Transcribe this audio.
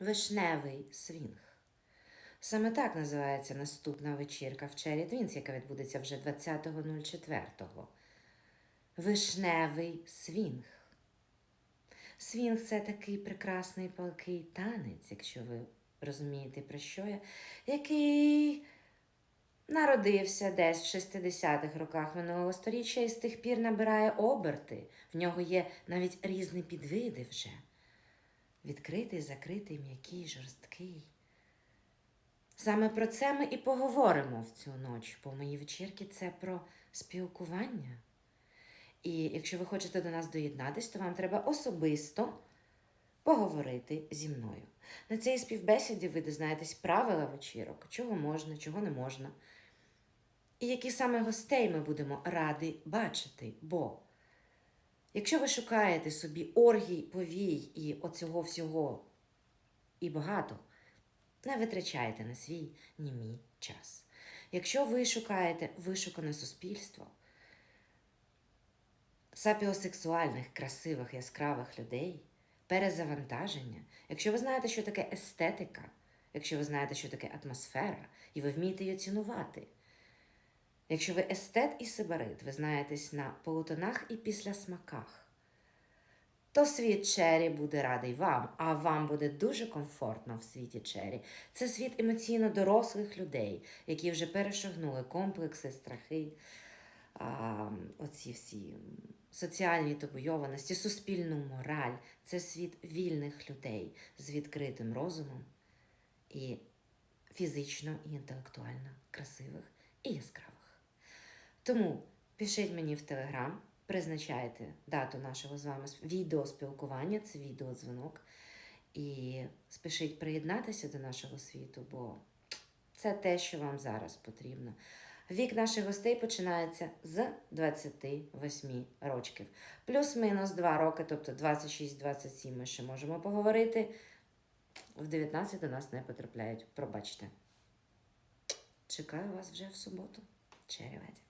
Вишневий свінг. Саме так називається наступна вечірка в Cherry Twins, яка відбудеться вже 20.04. Вишневий свінг. Свінг це такий прекрасний палкий танець, якщо ви розумієте, про що я, який народився десь в 60-х роках минулого століття і з тих пір набирає оберти. В нього є навіть різні підвиди вже. Відкритий, закритий, м'який, жорсткий. Саме про це ми і поговоримо в цю ніч, бо мої вечірки це про спілкування. І якщо ви хочете до нас доєднатись, то вам треба особисто поговорити зі мною. На цій співбесіді ви дізнаєтесь правила вечірок, чого можна, чого не можна. І які саме гостей ми будемо раді бачити. Бо якщо ви шукаєте собі оргій, повій і оцього всього і багато, не витрачайте на свій німий час. Якщо ви шукаєте вишукане суспільство, сапіосексуальних, красивих, яскравих людей, перезавантаження, якщо ви знаєте, що таке естетика, якщо ви знаєте, що таке атмосфера, і ви вмієте її цінувати. Якщо ви естет і сибарит, ви знаєтесь на полутонах і післясмаках, то світ Чері буде радий вам, а вам буде дуже комфортно в світі Чері. Це світ емоційно дорослих людей, які вже перешагнули комплекси, страхи, а, оці всі соціальні табуйованості, суспільну мораль. Це світ вільних людей з відкритим розумом і фізично і інтелектуально красивих і яскравих. Тому пишіть мені в Телеграм, призначайте дату нашого з вами сп- відеоспілкування, це відеодзвонок. І спішіть приєднатися до нашого світу, бо це те, що вам зараз потрібно. Вік наших гостей починається з 28 років. Плюс-мінус 2 роки, тобто 26-27 ми ще можемо поговорити. В 19 до нас не потрапляють. Пробачте. Чекаю вас вже в суботу. Череведі.